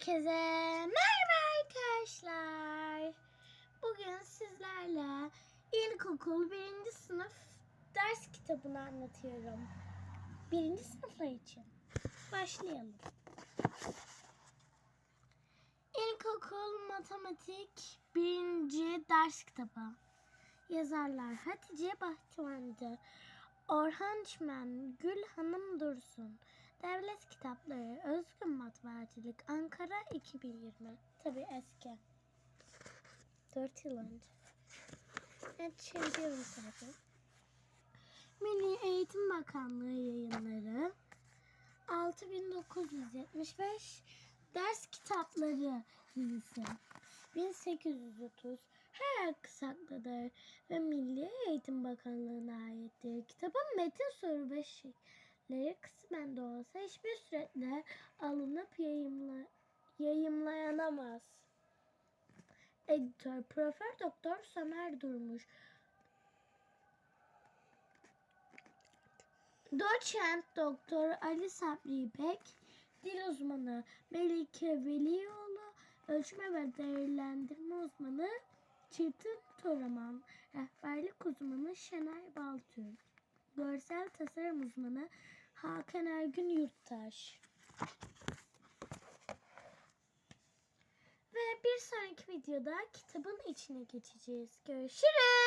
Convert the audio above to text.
Herkese merhaba arkadaşlar. Bugün sizlerle ilkokul birinci sınıf ders kitabını anlatıyorum. Birinci sınıflar için. Başlayalım. İlkokul matematik birinci ders kitabı. Yazarlar Hatice Bahçıvancı, Orhan Çimen, Gül Hanım Dursun. Devlet Kitapları, Özgün Matbaacılık, Ankara 2020. Tabii eski. 4 yıl önce. Evet, şey diyorum zaten. Milli Eğitim Bakanlığı yayınları 6975 Ders Kitapları dizisi 1830 her kısaklıdır ve Milli Eğitim Bakanlığı'na aittir. Kitabın metin soru ve şekilleri kısmen de olsa hiçbir suretle alınıp yayımla, yayımlayanamaz. Editör Profesör Doktor Somer Durmuş Doçent Doktor Ali Sabri İpek, dil uzmanı Melike Velioğlu, ölçme ve değerlendirme uzmanı Çetin Toraman, rehberlik uzmanı Şener Baltürk, görsel tasarım uzmanı Hakan Ergün Yurttaş. Ve bir sonraki videoda kitabın içine geçeceğiz. Görüşürüz.